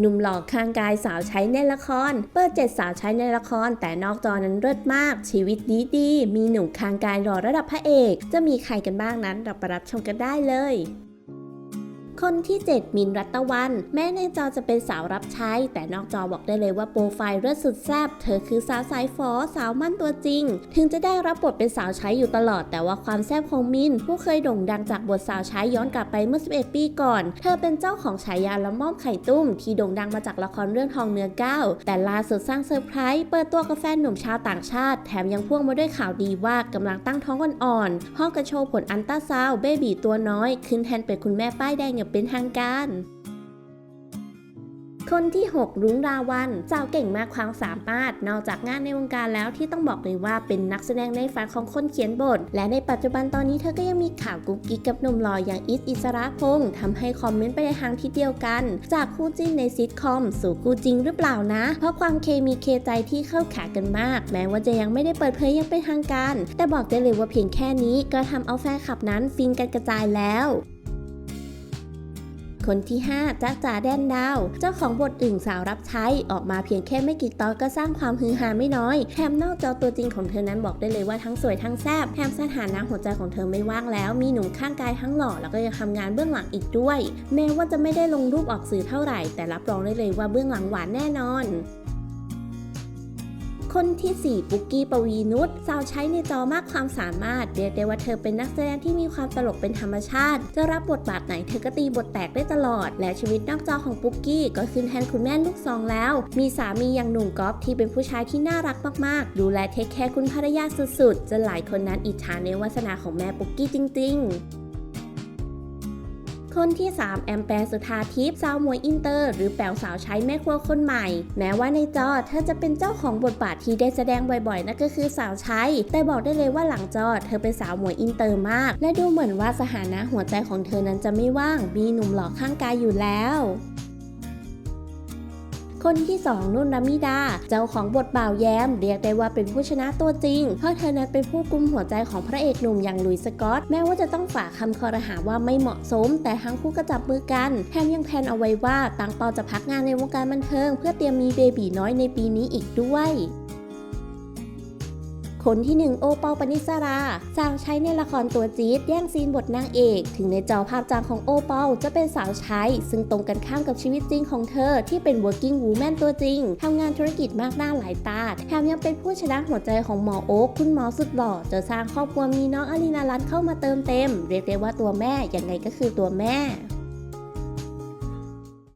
หนุ่มหล่อข้างกายสาวใช้ในละคร เปิดเจ็ดสาวใช้ในละคร แต่นอกจอนั้นเลิศมาก ชีวิตดีดีๆมีหนุ่มข้างกายรอระดับพระเอก จะมีใครกันบ้างนั้นเราไปรับชมกันได้เลย คนที่7มินรัตตะวัน แม้ในจอจะเป็นสาวรับใช้ แต่นอกจอบอกได้เลยว่าโปรไฟล์เลิศสุดแซ่บเธอคือสาวสายฟอสาวมั่นตัวจริง ถึงจะได้รับบทเป็นสาวใช้อยู่ตลอด แต่ว่าความแซ่บของมิน ผู้เคยโด่งดังจากบทสาวใช้ย้อนกลับไปเมื่อ 11 ปีก่อน เธอเป็นเจ้าของฉายาละม่อมไข่ตุ้ม ที่โด่งดังมาจากละครเรื่องทองเนื้อก้าวแต่ล่าสุดสร้างเซอร์ไพรส์เปิดตัวกับแฟนหนุ่มชาวต่างชาติ แถมยังพ่วงมาด้วยข่าวดีว่ากำลังตั้งท้องอ่อนๆพร้อมกับโชว์ผลอันต้าซาวเบบีตัวน้อย ขึ้นแทนเป็นคุณแม่ป้ายแดงอย่างเป็นทางการ คนที่ 6 รุ้งราวันสาเก่งมากความสามารถ นอกจากงานในวงการแล้วที่ต้องบอกเลยว่าเป็นนักแสดงในฝันของคนเขียนบท และในปัจจุบันตอนนี้เธอก็ยังมีข่าวกุ๊กกิ๊กกับหนุ่มหล่ออย่างอิสอิสระพงษ์ทำให้คอมเมนต์ไปในทางที่เดียวกัน จากคู่จิ้นในซิทคอมสู่คู่จริงหรือเปล่านะ เพราะความเคมีเคใจที่เข้าขากันมาก แม้ว่าจะยังไม่ได้เปิดเผยยังเป็นทางการ แต่บอกได้เลยว่าเพียงแค่นี้ก็ทำเอาแฟนคลับนั้นฟินกันกระจายแล้ว คนที่5จ้าจ๋าแดนดาว เจ้าของบทอึ่งสาวรับใช้ออกมาเพียงแค่ไม่กี่ตอนก็สร้างความฮือฮาไม่น้อยแถมนอกจอตัวจริงของเธอนั้นบอกได้เลยว่าทั้งสวยทั้งแซ่บแถมสถานะหัวใจของเธอไม่ว่างแล้ว มีหนุ่มข้างกายทั้งหล่อแล้วก็ยังทำงานเบื้องหลังอีกด้วย แม้ว่าจะไม่ได้ลงรูปออกสื่อเท่าไหร่ แต่รับรองได้เลยว่าเบื้องหลังหวานแน่นอน คนที่ 4 ปุกกี้ปวีนุชสาวใช้ในจอมากความสามารถ เรียกได้ว่าเธอเป็นนักแสดงที่มีความตลกเป็นธรรมชาติ จะรับบทบาทไหนเธอก็ตีบทแตกได้ตลอด และชีวิตนอกจอของปุกกี้ก็ขึ้นแทนคุณแม่ลูกสองแล้ว มีสามีอย่างหนุ่มก๊อฟที่เป็นผู้ชายที่น่ารักมากๆ ดูแลเทคแคร์คุณภรรยาสุดๆจนหลายคนนั้นอิจฉาในวาสนาของแม่ปุกกี้จริง ๆ คนที่ 3 แอมแปร์สุธาทิพย์สาวมวยอินเตอร์ หรือแป๋วสาวใช้แม่ครัวคนใหม่ แม้ว่าในจอเธอจะเป็นเจ้าของบทบาทที่ได้แสดงบ่อยๆนั่นก็คือสาวใช้ แต่บอกได้เลยว่าหลังจอเธอเป็นสาวมวยอินเตอร์มาก และดูเหมือนว่าสถานะหัวใจของเธอนั้นจะไม่ว่าง มีหนุ่มหล่อข้างกายอยู่แล้ว คนที่2นุ่นรามิดา เจ้าของบทบ่าวแย้ม เรียกได้ว่าเป็นผู้ชนะตัวจริง เพราะเธอนั้นเป็นผู้กุมหัวใจของพระเอกหนุ่มอย่างลุยสกอต แม้ว่าจะต้องฝ่าคำคอรหาว่าไม่เหมาะสม แต่ทั้งคู่ก็จับมือกันแถมยังแพนเอาไว้ว่าตั้งเป้าจะพักงานในวงการบันเทิง เพื่อเตรียมมีเบบีน้อยในปีนี้อีกด้วย คนที่ 1 โอปอลปนิสรา สาวใช้ในละครตัวจี๊ดแย่งซีนบทนางเอก ถึงในจอภาพจางของโอปอลจะเป็นสาวใช้ ซึ่งตรงกันข้ามกับชีวิตจริงของเธอ ที่เป็น working woman ตัวจริงทำงานธุรกิจมากหน้าหลายตาแถมยังเป็นผู้ชนะหัวใจของหมอโอ๊คคุณหมอสุดหล่อจะสร้างครอบครัวมีน้องอลินารัตน์เข้ามาเติมเต็ม เรียกได้ว่าตัวแม่ยังไงก็คือตัวแม่